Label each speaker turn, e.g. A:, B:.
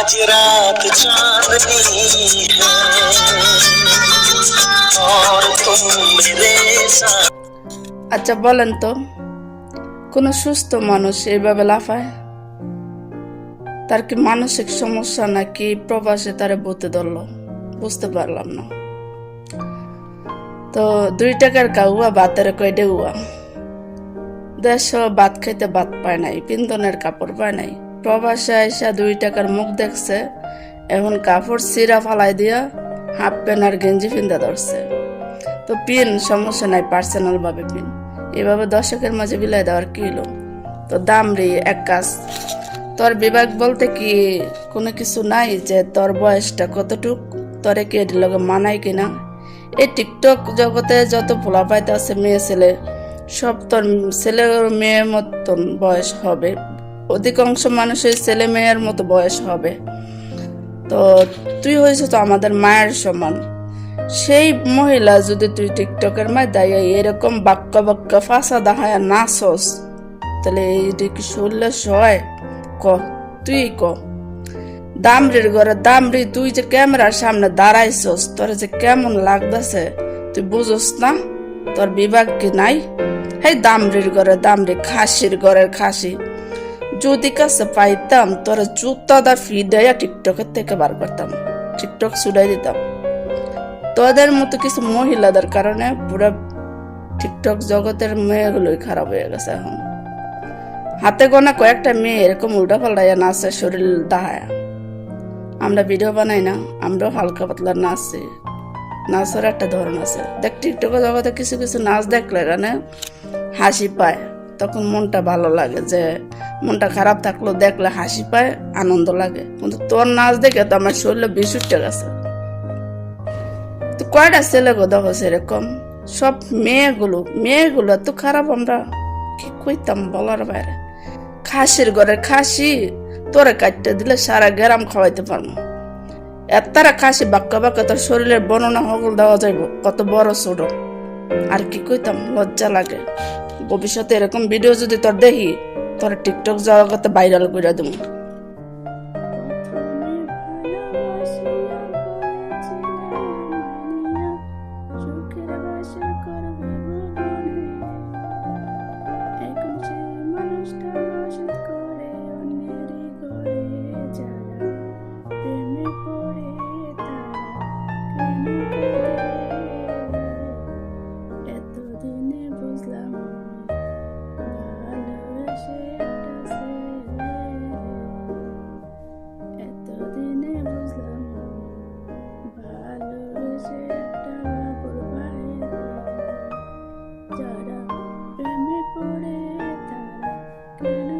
A: आज रात चांदनी है और तुम मेरे साथ
B: আচ্ছা বলেন তো কোনো সুস্থ মানুষ এইভাবে লাফায় তার কি মানসিক সমস্যা নাকি প্রবাসে তারে বতে ধরল বুঝতে পারলাম না তো দুই টাকার কাউয়া বাতের কয়ডে উয়া দেশ ভাত খাইতে ভাত পায় নাই পিন্দনের কাপড় পায় নাই প্রবাসে আইসা দুই টাকার মুখ দেখছে, এখন কাপড় সিরা ফালাই দিয়া হাফ প্যান্ট আর গেঞ্জি ফিন্দা ধরছে। তো পিন, সমস্যা নাই পার্সোনাল ভাবে পিন। এভাবে দর্শকের মাঝে বিলাই দেওয়ার কি হলো? তো দাম রে, এক কাজ। তোর বিভাগ বলতে কি কোনো কিছু নাই যে তোর বয়সটা কতটুক? তোরে কি এটির লগে মানাই কিনা? এই টিকটক জগতে যত পোলা পাইতে আছে মেয়ে ছেলে, সব তোর ছেলে মেয়ের মতন বয়স হবে। অধিকাংশ মানুষের ছেলে মেয়ের মতো বয়স হবে। তো তুই হয়েছে তো আমাদের মায়ের সমান। সেই মহিলা যদি তুই টিকটকের মাধ্যমে এরকম বাক্য বাক্য ফাঁসা দেখায় নাচস তাহলে এইটা কি শুনলে সয়? ক, তুই ক। দামরির ঘরে দামরি তুই যে ক্যামেরার সামনে দাঁড়াইছস তোর যে কেমন লাগতেছে, তুই বুঝস না? তোর বিভাগ কি নাই? হেই দামরির ঘরে দামরি খাসির ঘরের খাসি। যদি কাছে পাইতাম তোর জুতা দা ফিডাইয়া টিকটকের থেকে বার করতাম। টিকটক ছুড়াই দিতাম। তোদের মতো কিছু মহিলাদের কারণে পুরো টিকটক জগতের মেয়েগুলোই খারাপ হয়ে গেছে এখন। হাতে গোনা কয়েকটা মেয়ে এরকম উল্টা পাল্টাইয়া নাচে, শরীর দাহায়া আমরা ভিডিও বানাই না, আমরাও হালকা পাতলা নাচছি নাচের একটা ধরন আছে। দেখ, টিকটক জগতে কিছু কিছু নাচ দেখলে এখানে হাসি পায়। তখন মনটা ভালো লাগে যে মনটা খারাপ থাকলেও দেখলে হাসি পায়, আনন্দ লাগে। কিন্তু তোর নাচ দেখে তো আমার শরীরে বিষ উঠে গেছে। তো কয়টা ছেলে গো দেখো সেরকম? সব মেয়েগুলো মেয়েগুলো এত খারাপ আমরা কি কইতাম বলার বাইরে? খাসির ঘরে খাসি, তোরে কাটতে দিলে সারা গ্রাম খাওয়াইতে পারব। এতারা খাসি বাক্কা বাক্কা তোর শরীরের বর্ণনা হগল দেওয়া যাইব, কত বড় ছোট। আর কি কইতাম, লজ্জা লাগে। ভবিষ্যতে এরকম ভিডিও যদি তোর দেখি তোর টিকটক জগতে ভাইরাল করে দেবো। れたら